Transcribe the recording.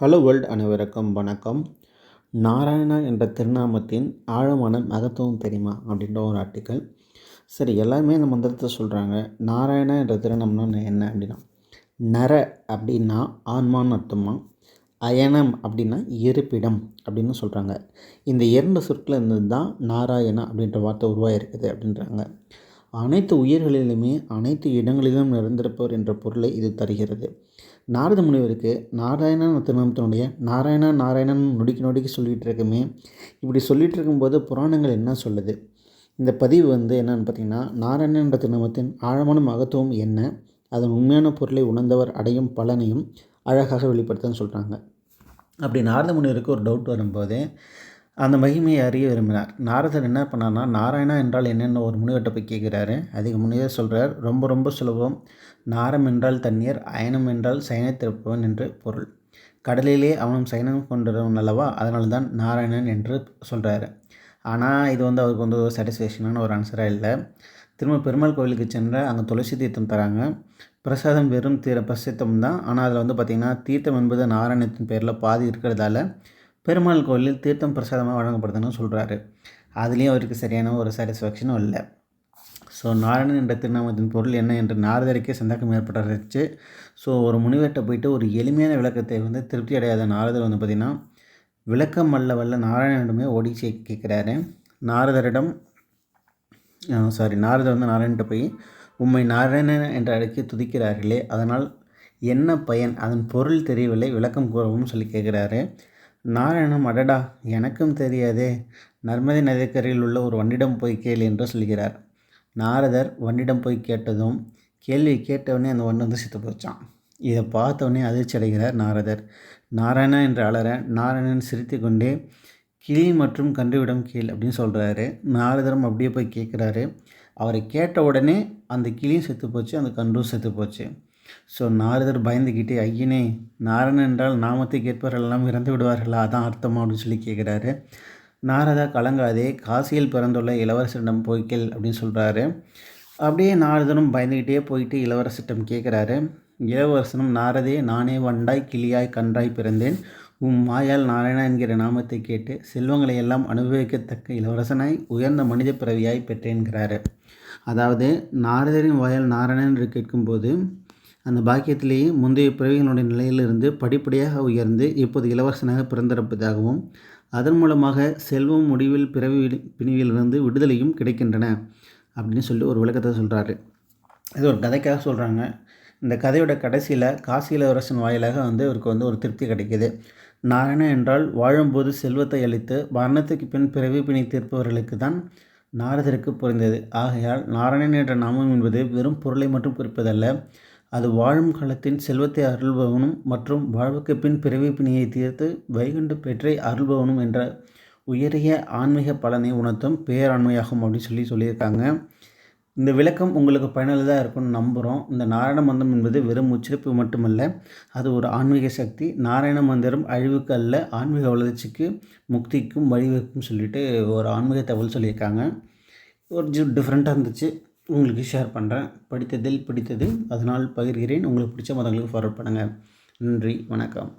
Hello world அனைவருக்கும் வணக்கம். நாராயணா என்ற திருநாமத்தின் ஆழமான மகத்துவம் தெரியுமா அப்படின்ற ஒரு ஆர்டிக்கல் சரி எல்லாருமே இந்த மந்திரத்தை சொல்கிறாங்க நாராயணா என்ற திருநாமம்னா என்ன அப்படின்னா நர அப்படின்னா ஆன்மான்னு அர்த்தமா? அயனம் அப்படின்னா இருப்பிடம் அப்படின்னு சொல்கிறாங்க இந்த இரண்டு சொற்கள் இருந்து தான் நாராயணா அப்படின்ற வார்த்தை உருவாகிருக்குது அப்படின்றாங்க. அனைத்து உயிர்களிலுமே அனைத்து இடங்களிலும் நிறைந்திருப்பவர் என்ற பொருளை இது தருகிறது. நாரத முனிவருக்கு நாராயணன் திருநாமத்தினுடைய நாராயணா நாராயணன் நொடிக்கு நொடிக்கு சொல்லிகிட்டு இருக்குமே. இப்படி சொல்லிகிட்டு இருக்கும்போது புராணங்கள் என்ன சொல்லுது? இந்த பதிவு வந்து என்னென்னு பார்த்தீங்கன்னா நாராயணன் என்ற திருநாமத்தின் ஆழமான மகத்துவம் என்ன? அதன் உண்மையான பொருளை உணர்ந்தவர் அடையும் பலனையும் அழகாக வெளிப்படுத்தன்னு சொல்கிறாங்க அப்படி நாரத முனிவருக்கு ஒரு டவுட் வரும்போதே அந்த மகிமையை அறிய விரும்பினார். நாரதர் என்ன பண்ணார்னா நாராயணா என்றால் என்னென்ன? ஒரு முனிவர்கிட்ட போய் கேட்குறாரு. அதுக்கு முனிவர் சொல்கிறார் ரொம்ப ரொம்ப சுலபம். நாரம் என்றால் தண்ணீர் அயனம் என்றால் சயனத்திருப்பவன் என்று பொருள். கடலிலே அவனும் சயனம் கொண்டிருவன் அல்லவா? அதனால தான் நாராயணன் என்று சொல்கிறாரு ஆனால் இது வந்து அவருக்கு வந்து ஒரு சாட்டிஸ்ஃபேக்ஷனான ஒரு ஆன்சராக இல்லை. திரும்ப பெருமாள் கோவிலுக்கு சென்ற அங்கே துளசி தீர்த்தம் தராங்க. பிரசாதம் வெறும் தீர பிரசித்தம் தான். ஆனால் அதில் வந்து பார்த்திங்கன்னா தீர்த்தம் என்பது நாராயணத்தின் பேரில் பாதி இருக்கிறதால பெருமாள் கோயிலில் தீர்த்தம் பிரசாதமாக வழங்கப்படுதுன்னு சொல்கிறாரு அதுலேயும் அவருக்கு சரியான ஒரு சாட்டிஸ்ஃபேக்ஷனும் இல்லை. ஸோ நாராயணன் என்ற திருநாமத்தின் பொருள் என்ன என்று நாரதருக்கே சந்தேகம் ஏற்பட்டுருச்சு. ஸோ ஒரு முனிவர்கிட்ட போயிட்டு ஒரு எளிமையான விளக்கத்தை வந்து திருப்தி அடையாத நாரதர் வந்து பார்த்திங்கன்னா விளக்கம் அல்ல வல்ல நாராயணனிடமே ஓடி கேட்குறாரு நாரதரிடம் சாரி நாரதர் வந்து நாராயண்கிட்ட போய் உம்மை நாராயணன் என்று அழைக்க துதிக்கிறார்களே அதனால் என்ன பயன்? அதன் பொருள் தெரியவில்லை விளக்கம் கூறவும் சொல்லி கேட்குறாரு நாராயணம் அடடா எனக்கும் தெரியாதே. நர்மதை நதிக்கரையில் உள்ள ஒரு வண்டிடம் போய் கேள் என்று சொல்கிறார். நாரதர் வண்டிடம் போய் கேட்டதும் கேள்வி கேட்டவொடனே அந்த வண்டு வந்து செத்து போச்சான் இதை பார்த்தவொடனே அதிர்ச்சி அடைகிறார் நாரதர். நாராயணா என்று அலற நாராயணன் சிரித்து கொண்டே கிளி மற்றும் கன்றுவிடம் கீழ் அப்படின்னு சொல்கிறாரு நாரதரும் அப்படியே போய் கேட்குறாரு. அவரை கேட்ட உடனே அந்த கிளியும் செத்து போச்சு அந்த கன்றும் செத்து போச்சு. ஸோ நாரதர் பயந்துக்கிட்டே ஐயனே நாரன் என்றால் நாமத்தை கேட்பவர்களெல்லாம் இறந்து விடுவார்களா? அதான் அர்த்தமா? அப்படின்னு சொல்லி கேட்குறாரு நாரதா கலங்காதே காசியில் பிறந்துள்ள இளவரசரிடம் போய்க்கல் அப்படின்னு சொல்கிறாரு அப்படியே நாரதனும் பயந்துக்கிட்டே போயிட்டு இளவரசரிடம் கேட்குறாரு இளவரசனும் நாரதே நானே வண்டாய் கிளியாய் கன்றாய் பிறந்தேன். உம் மாயால் நாராயணா என்கிற நாமத்தை கேட்டு செல்வங்களை எல்லாம் அனுபவிக்கத்தக்க இளவரசனாய் உயர்ந்த மனித பிறவியாய் பெற்றேன்கிறாரு. அதாவது நாரதரின் வாயால் நாராயணன் என்று கேட்கும்போது அந்த பாக்கியத்திலேயே முந்தைய பிறவிகளுடைய நிலையிலிருந்து படிப்படியாக உயர்ந்து இப்போது இளவரசனாக பிறந்திருப்பதாகவும் அதன் மூலமாக செல்வம் முடிவில் பிறவி பிணிவிலிருந்து விடுதலையும் கிடைக்கின்றன அப்படின்னு சொல்லி ஒரு விளக்கத்தை சொல்கிறாரு இது ஒரு கதைக்காக சொல்கிறாங்க இந்த கதையோட கடைசியில் காசி இளவரசன் வாயிலாக வந்து இவருக்கு வந்து ஒரு திருப்தி கிடைக்கிது. நாராயணன் என்றால் வாழும்போது செல்வத்தை அளித்து மரணத்துக்கு பின் பிறவி பிணி தீர்ப்பவர்களுக்கு தான் நாரதருக்கு புரிந்தது. ஆகையால் நாராயணன் என்ற நாமம் என்பது வெறும் பொருளை மட்டும் குறிப்பதல்ல அது வாழும் காலத்தின் செல்வத்தை அருள்பவனும் மற்றும் வாழ்வுக்கு பின் பிறவி பிணியை தீர்த்து வைகுண்ட பெற்றை அருள்பவனும் என்ற உயரிய ஆன்மீக பலனை உணர்த்தும் பேராண்மையாகும் அப்படின்னு சொல்லி சொல்லியிருக்காங்க. இந்த விளக்கம் உங்களுக்கு பயனுள்ளதாக இருக்கும்னு நம்புகிறோம் இந்த நாராயண மந்திரம் என்பது வெறும் உச்சரிப்பு மட்டுமல்ல அது ஒரு ஆன்மீக சக்தி. நாராயண மந்திரம் அழிவுக்கு அல்ல ஆன்மீக வளர்ச்சிக்கு முக்திக்கும் வழிவகுக்கும் சொல்லிட்டு ஒரு ஆன்மீக தகவல் சொல்லியிருக்காங்க. ஒரு ஜி டிஃப்ரெண்ட்டாக இருந்துச்சு. உங்களுக்கு ஷேர் பண்ணுறேன் படித்ததில் பிடித்தது. அதனால் பகிர்கிறேன். உங்களுக்கு பிடிச்ச மதங்களுக்கு ஃபார்வர்ட் பண்ணுங்கள் நன்றி. வணக்கம்.